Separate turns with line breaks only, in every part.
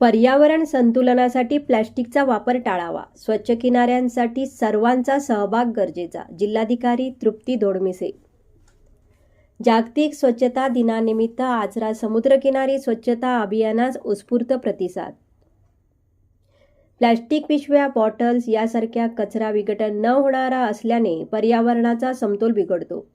पर्यावरण संतुलनासाठी प्लॅस्टिकचा वापर टाळावा. स्वच्छ किनाऱ्यांसाठी सर्वांचा सहभाग गरजेचा जिल्हाधिकारी तृप्ती धोडमिसे जागतिक स्वच्छता दिनानिमित्त आचरा समुद्रकिनारी स्वच्छता अभियानास उत्स्फूर्त प्रतिसाद. प्लॅस्टिक पिशव्या बॉटल्स यासारख्या कचरा विघटन न होणारा असल्याने पर्यावरणाचा समतोल बिघडतो.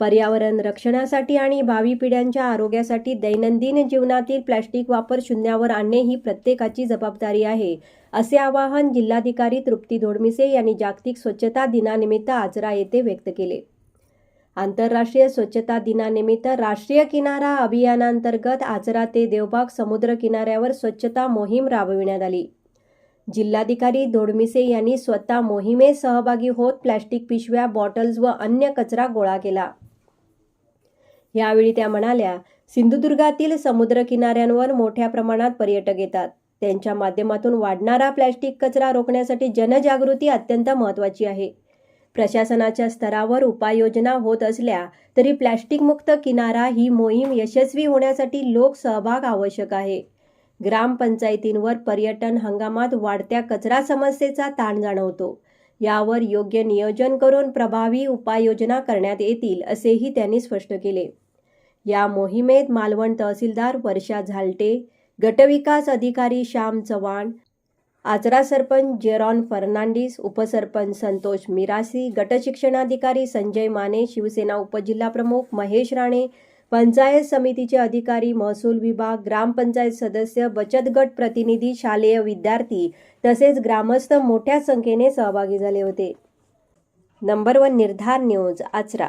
पर्यावरण रक्षणासाठी आणि भावी पिढ्यांच्या आरोग्यासाठी दैनंदिन जीवनातील प्लॅस्टिक वापर शून्यावर आणणे ही प्रत्येकाची जबाबदारी आहे असे आवाहन जिल्हाधिकारी तृप्ती धोडमिसे यांनी जागतिक स्वच्छता दिनानिमित्त आचरा येथे व्यक्त केले. आंतरराष्ट्रीय स्वच्छता दिनानिमित्त राष्ट्रीय किनारा अभियानांतर्गत आचरा ते देवबाग समुद्र किनाऱ्यावर स्वच्छता मोहीम राबविण्यात आली. जिल्हाधिकारी धोडमिसे यांनी स्वतः मोहिमेत सहभागी होत प्लॅस्टिक पिशव्या बॉटल्स व अन्य कचरा गोळा केला. यावेळी त्या म्हणाल्या सिंधुदुर्गातील समुद्र किनाऱ्यांवर मोठ्या प्रमाणात पर्यटक येतात. त्यांच्या माध्यमातून वाढणारा प्लॅस्टिक कचरा रोखण्यासाठी जनजागृती अत्यंत महत्त्वाची आहे. प्रशासनाच्या स्तरावर उपाययोजना होत असल्या तरी प्लॅस्टिकमुक्त किनारा ही मोहीम यशस्वी होण्यासाठी लोकसहभाग आवश्यक आहे. ग्रामपंचायतींवर पर्यटन हंगामात वाढत्या कचरा समस्येचा ताण जाणवतो. यावर योग्य नियोजन करून प्रभावी उपाययोजना करण्यात येतील असेही त्यांनी स्पष्ट केले. या मोहिमेत मालवण तहसीलदार वर्षा झालटे गटविकास अधिकारी श्याम चव्हाण आचरा सरपंच जेरॉन फर्नांडिस उपसरपंच संतोष मिरासी गटशिक्षणाधिकारी संजय माने शिवसेना उपजिल्हाप्रमुख महेश राणे पंचायत समितीचे अधिकारी महसूल विभाग ग्रामपंचायत सदस्य बचत गट प्रतिनिधी शालेय विद्यार्थी तसेच ग्रामस्थ मोठ्या संख्येने सहभागी झाले होते. Number one Nirdhar news Achara